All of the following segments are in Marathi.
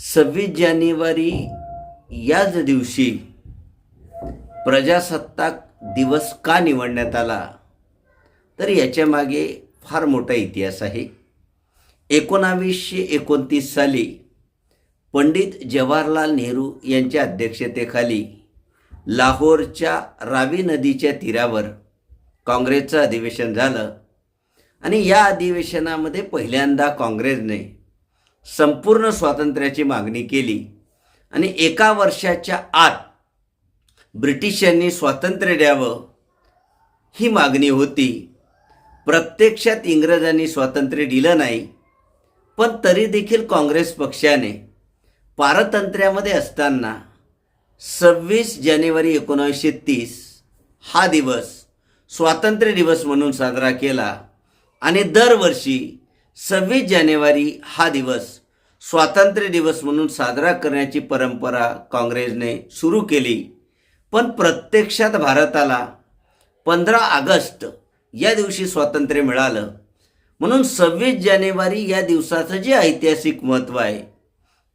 सव्वीस जानेवारी याच दिवशी प्रजासत्ताक दिवस का निवडण्यात आला? तर याच्यामागे फार मोठा इतिहास आहे. एकोणावीसशे एकोणतीस साली पंडित जवाहरलाल नेहरू यांच्या अध्यक्षतेखाली लाहोरच्या रावी नदीच्या तीरावर काँग्रेसचं अधिवेशन झालं. आणि या अधिवेशनामध्ये पहिल्यांदा काँग्रेसने संपूर्ण स्वातंत्र्याची मागणी केली. आणि एका वर्षाच्या आत ब्रिटिशांनी स्वातंत्र्य द्यावं ही मागणी होती. प्रत्यक्षात इंग्रजांनी स्वातंत्र्य दिलं नाही पण तरी देखील काँग्रेस पक्षाने पारतंत्र्यामध्ये असताना सव्वीस जानेवारी एकोणीसशे तीस हा दिवस स्वातंत्र्य दिवस म्हणून साजरा केला. आणि दरवर्षी सव्वीस जानेवारी हा दिवस स्वातंत्र्य दिवस म्हणून साजरा करण्याची परंपरा काँग्रेसने सुरू केली. पण प्रत्यक्षात भारताला पंधरा ऑगस्ट या दिवशी स्वातंत्र्य मिळालं. म्हणून सव्वीस जानेवारी या दिवसाचं जे ऐतिहासिक महत्त्व आहे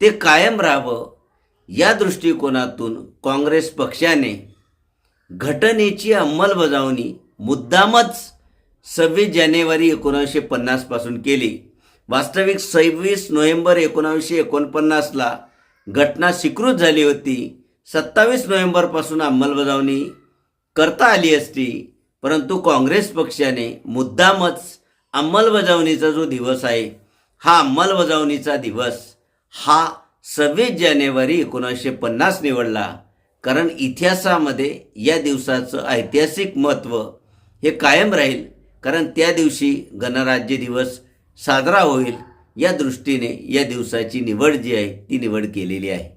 ते कायम राहावं या दृष्टिकोनातून काँग्रेस पक्षाने घटनेची अंमलबजावणी मुद्दामच सव्वीस जानेवारी एकोणावीसशे पन्नासपासून केली. वास्तविक सव्वीस नोव्हेंबर एकोणावीसशे एकोणपन्नासला घटना स्वीकृत झाली होती. सत्तावीस नोव्हेंबरपासून अंमलबजावणी करता आली असती. परंतु काँग्रेस पक्षाने मुद्दामच अंमलबजावणीचा जो दिवस आहे हा अंमलबजावणीचा दिवस हा सव्वीस जानेवारी एकोणीसशे पन्नास निवडला. कारण इतिहासामध्ये या दिवसाचं ऐतिहासिक महत्त्व हे कायम राहील. कारण त्या दिवशी गणराज्य दिवस साजरा होईल या दृष्टीने या दिवसाची निवड जी आहे ती निवड केलेली आहे.